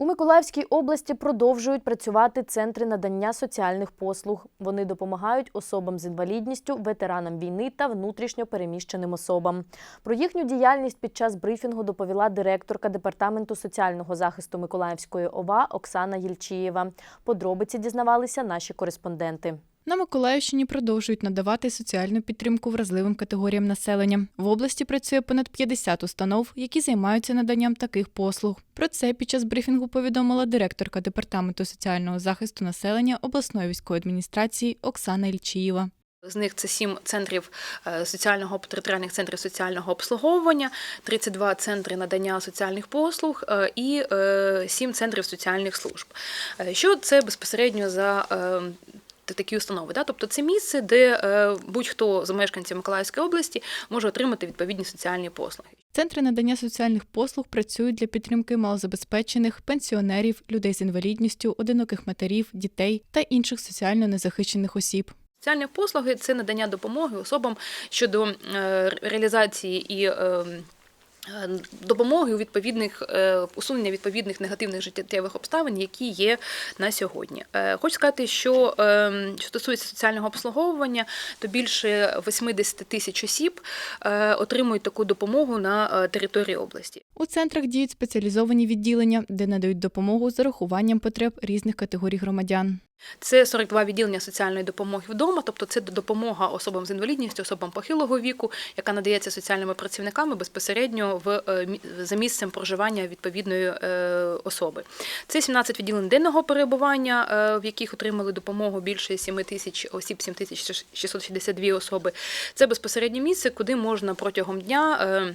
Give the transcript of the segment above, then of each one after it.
У Миколаївській області продовжують працювати центри надання соціальних послуг. Вони допомагають особам з інвалідністю, ветеранам війни та внутрішньо переміщеним особам. Про їхню діяльність під час брифінгу доповіла директорка департаменту соціального захисту Миколаївської ОВА Оксана Єльчієва. Подробиці дізнавалися наші кореспонденти. На Миколаївщині продовжують надавати соціальну підтримку вразливим категоріям населення. В області працює понад 50 установ, які займаються наданням таких послуг. Про це під час брифінгу повідомила директорка департаменту соціального захисту населення обласної військової адміністрації Оксана Ільчієва. З них це сім центрів е, соціального територіальних центрів соціального обслуговування, 32 центри надання соціальних послуг е, і е, сім центрів соціальних служб. Що це безпосередньо за такі установи? Да? Тобто це місце, де е, будь-хто з мешканців Миколаївської області може отримати відповідні соціальні послуги. Центри надання соціальних послуг працюють для підтримки малозабезпечених, пенсіонерів, людей з інвалідністю, одиноких матерів, дітей та інших соціально незахищених осіб. Соціальні послуги це надання допомоги особам щодо е, реалізації і. Е, Допомоги у відповідних е, усунення відповідних негативних життєвих обставин, які є на сьогодні. Е, Хочу сказати, що е, що стосується соціального обслуговування, то більше 80 тисяч осіб отримують таку допомогу на території області. У центрах діють спеціалізовані відділення, де надають допомогу з урахуванням потреб різних категорій громадян. Це 42 відділення соціальної допомоги вдома, тобто це допомога особам з інвалідністю, особам похилого віку, яка надається соціальними працівниками безпосередньо в е, за місцем проживання відповідної е, особи. Це 17 відділень денного перебування, е, в яких отримали допомогу більше 7 тисяч осіб, 7 тисяч 662 особи. Це безпосереднє місце, куди можна протягом дня.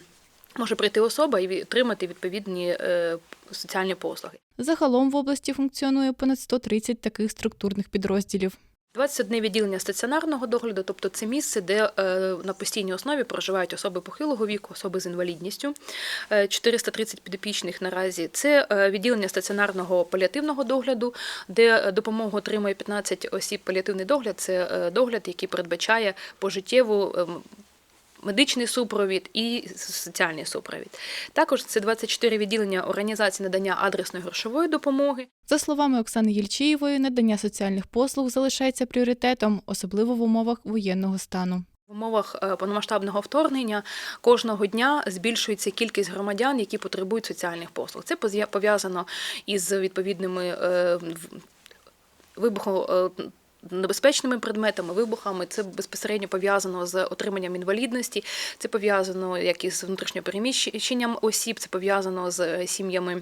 Е, Може прийти особа і отримати відповідні е, соціальні послуги. Загалом в області функціонує понад 130 таких структурних підрозділів. 21 відділення стаціонарного догляду, тобто це місце, де е, на постійній основі проживають особи похилого віку, особи з інвалідністю. Е, 430 підопічних наразі. Це е, відділення стаціонарного паліативного догляду, де е, допомогу отримує 15 осіб. Паліативний догляд це е, догляд, який передбачає пожиттєву. Медичний супровід і соціальний супровід. Також це 24 відділення організації надання адресної грошової допомоги. За словами Оксани Єльчієвої, надання соціальних послуг залишається пріоритетом, особливо в умовах воєнного стану. В умовах е, повномасштабного вторгнення кожного дня збільшується кількість громадян, які потребують соціальних послуг. Це пов'язано із відповідними е, вибухом. Небезпечними предметами, вибухами, це безпосередньо пов'язано з отриманням інвалідності, це пов'язано як із внутрішньопереміщенням осіб, це пов'язано з е, сім'ями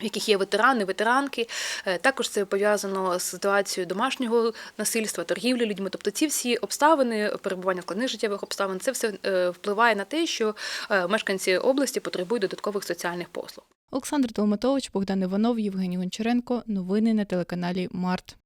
в яких є ветерани, ветеранки. Е, Також це пов'язано з ситуацією домашнього насильства, торгівлі людьми. Тобто ці всі обставини, перебування в складних життєвих обставин, це все е, впливає на те, що мешканці області потребують додаткових соціальних послуг. Олександр Толматович, Богдан Іванов, Євгеній Гончаренко. Новини на телеканалі Март.